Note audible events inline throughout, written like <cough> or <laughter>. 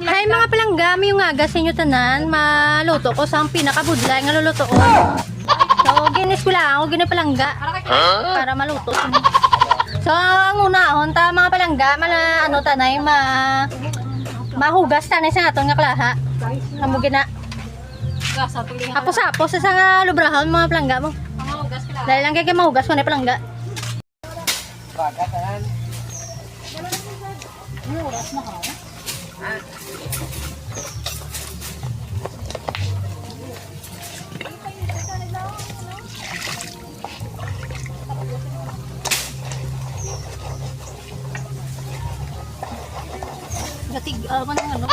Hay mga palanggam yung aga sa inyo tanan, maluto ko sa ang pinakabudlay nga lulutoon. So, ginis ko lang ako, ginapalangga. Para maluto. So, ang unahon, ta mga palangga, mala, ano tanay, ma, mahugas tanay sa aton nga klaha. Amo gina. Hapos-hapos sa nga lubrahon mga palangga mo. Dahil lang kay kay mahugas ko na palangga. Gatig, uh, ano ano? <laughs>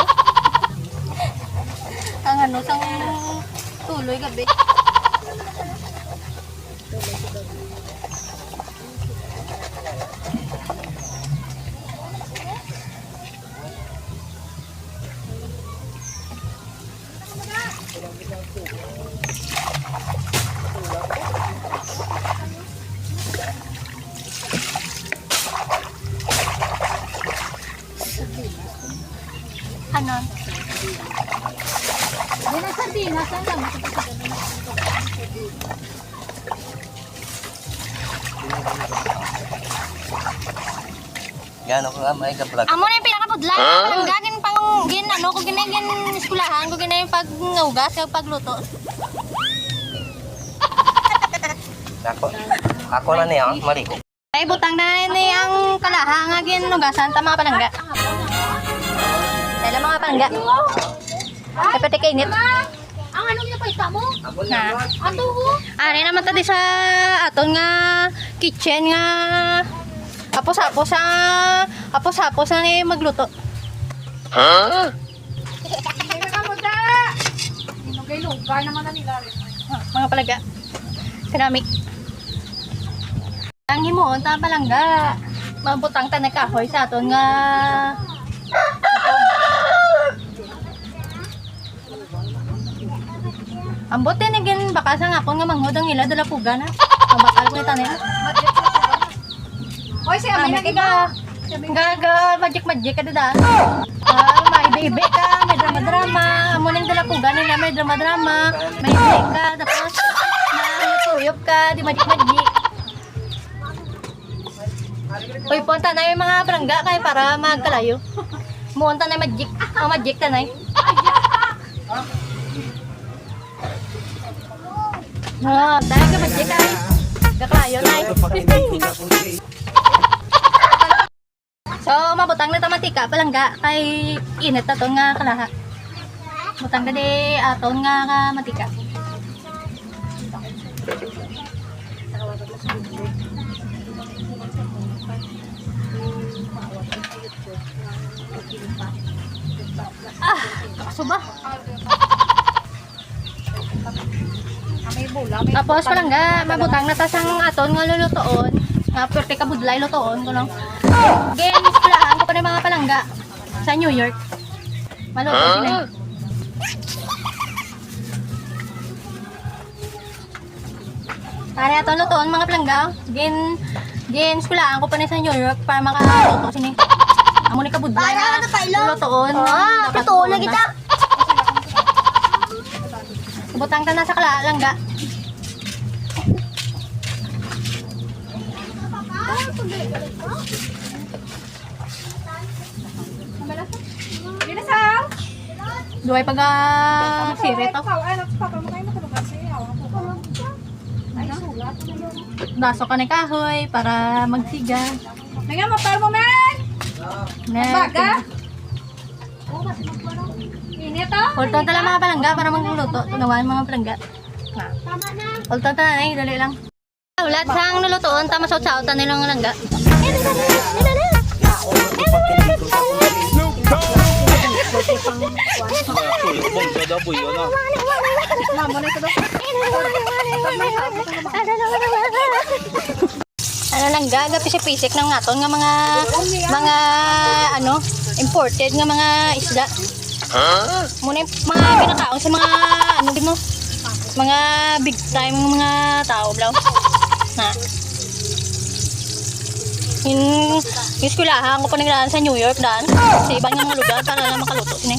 ang ano, sang tuloy gabi. Ano? Yan ang sardinas, saan lang? Yan ako nga may kaplag. Amo na yung pinakabudlay. Ang gagin gin ano ko ginay gin eskulahan ko ginay pag ngugas kag pagluto. Ako. Ako na niya, mali. Ay butang na ni ang kalaha nga gin nugasan ta mga palangga. Dahil ang mga palangga. Kapit kay init. Ang ano niya pa ita mo? Na. Ato ho? Ari naman ta di sa aton nga kitchen nga hapos-hapos sa hapos-hapos na ni magluto. Da! Inugay-lugay naman na nila rin. Ah, mga palangga. Keramik. Ang himuon ta palangga. Mabutang ta na kahoy sa aton nga Ang bote na gin baka sa ako nga manghod ang ila dala puga na. Ang bakal ko nila. Hoy, siya, may Ano nagiba. ka? Gaga magic magic ka dada. Maibe-ibe ka, may drama-drama. Amo ning dala puga nila may drama-drama. May ibe ka tapos tuyop ka, di magic. Uy, punta na yung mga barangga kay para magkalayo. Muunta na magic. Oh, magic tanay. Ah, dahil ka magic ay. Kakalayo na So, mabutang na tamatika palangga kay init na to nga kalaha. Butang ka di aton nga ka matika. Ah, bula, may Tapos palangga, mabutang na tasang aton nga lulutoon. Nga pwerte ka budlay lutoon ko lang. Again, iskulahan ko pa ng mga palangga sa New York. Maluto sila. Pare ato lutoon mga palangga. Gin gin iskulahan ko pa ni sa New York para makaluto sini. Amo ni ka budlay lutoon. Ah, lutoon na kita. Butang ka na sa kalangga. Binasang! Duway pag uh, sire to. Ikaw, ay, nagpapal mo kayo matulugan siya. Ay, sulat. Baso ka ng kahoy para magsiga. Nga, mapal mo, men! Baga? Init, oh! Pulton tala mga palangga para magluluto. Tunawan mga palangga. Na. Pulton tala ay dali lang. Ulat sang nulutoon tama sa sautan nilang langga. Ano lang gaga pisik-pisik ng aton nga mga mga ano imported nga mga isda. Muna yung mga pinakaon sa mga ano din mo mga big time mga tao blaw. Na. In eskwelahan ko pa naglaan sa New York daan. Sa ibang yung mga lugar para lang makaluto sini.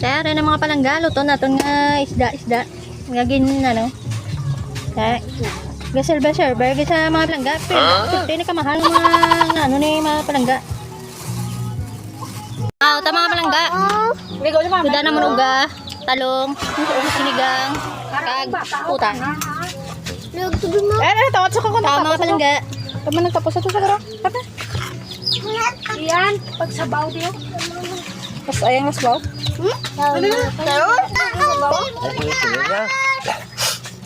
Kaya rin ang mga palangga, luto na itong nga isda, isda. Nga gin, ano. Kaya, gasel server sa mga palangga. Pero, hindi na kamahal ng mga, ano ni mga palangga. Ah, ito mga palangga. Ligaw naman. Kuda naman uga, talong, sinigang, kag, puta. Eh, eh, tawad sa kakon. Tama mga palangga. Tama nagtapos ito sa garo. Tama. Iyan, pagsabaw diyo. Tapos ayang nasbaw. Ay, sige, sige na.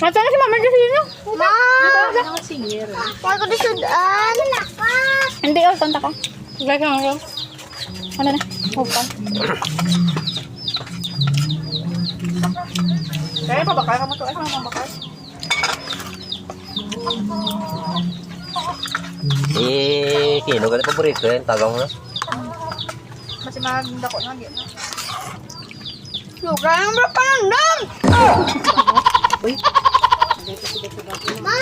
Mata na si Mama yun. Ma! Wala ko disudan. Hindi, oh, tanta ka. Lagi ka nga. Ano na? Hupan. Kaya pa bakal ka mo to. Ay, ka bakal. Eh, kino ka na paborito yan. Tagaw mo na. Kasi na. Di na. Luka ang berpanandang. Ma,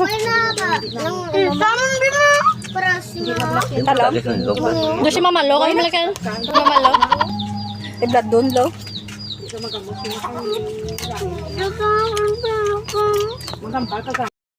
may na ba? Isang din na. Para. Lagi kang log. Doon si Mamalo, kami malakan. Mamalo. Iblad doon, lo. Luka ang berpanandang.